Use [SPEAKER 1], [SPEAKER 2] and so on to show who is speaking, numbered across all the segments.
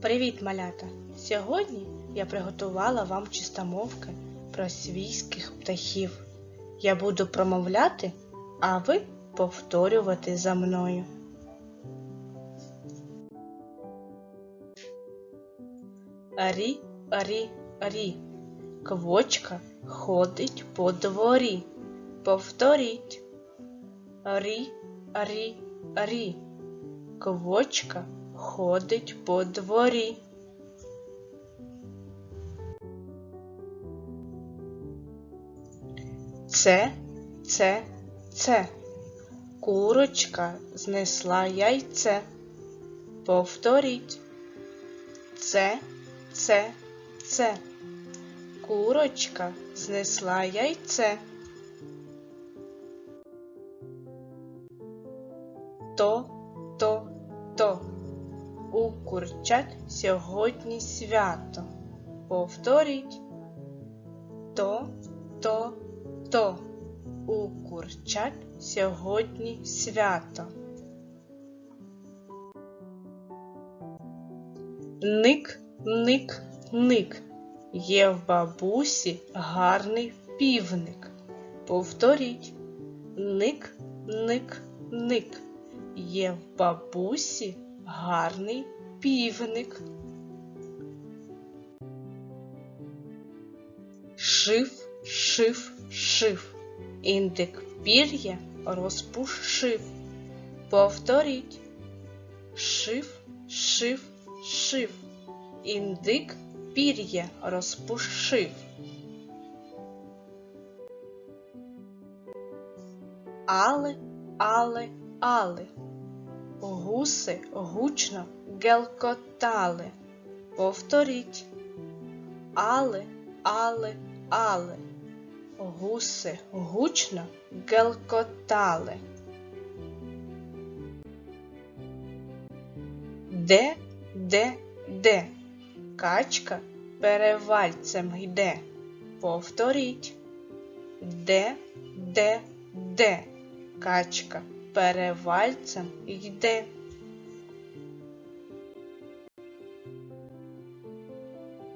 [SPEAKER 1] Привіт, малята! Сьогодні я приготувала вам чистомовки про свійських птахів. Я буду промовляти, а ви повторювати за мною. Рі, рі, рі. Квочка ходить по дворі. Повторіть. Рі, рі, рі. Квочка ходить по дворі. Це, це, це. Курочка знесла яйце. Повторіть. Це, це, це. Курочка знесла яйце. То, то, то. У курчат сьогодні свято. Повторіть. То, то, то. У курчат сьогодні свято. Ник, ник, ник. Є в бабусі гарний півник. Повторіть. Ник, ник, ник. Є в бабусі гарний півник. Шив, шив, шив. Індик пір'я розпушив. Повторіть. Шив, шив, шив. Індик пір'я розпушив. Але, але, але. Гуси гучно гелкотали. Повторіть. Але, але, але. Гуси гучно гелкотали. Де, де, де? Качка перевальцем йде. Повторіть. Де, де, де? Качка перевальцем йде.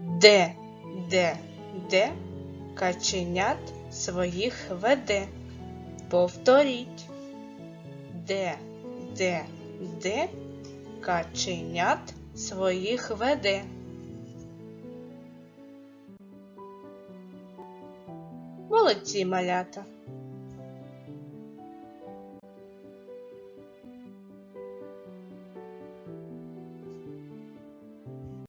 [SPEAKER 1] Де, де, де каченят своїх веде. Повторіть. Де, де, де каченят своїх веде. Молодці малята!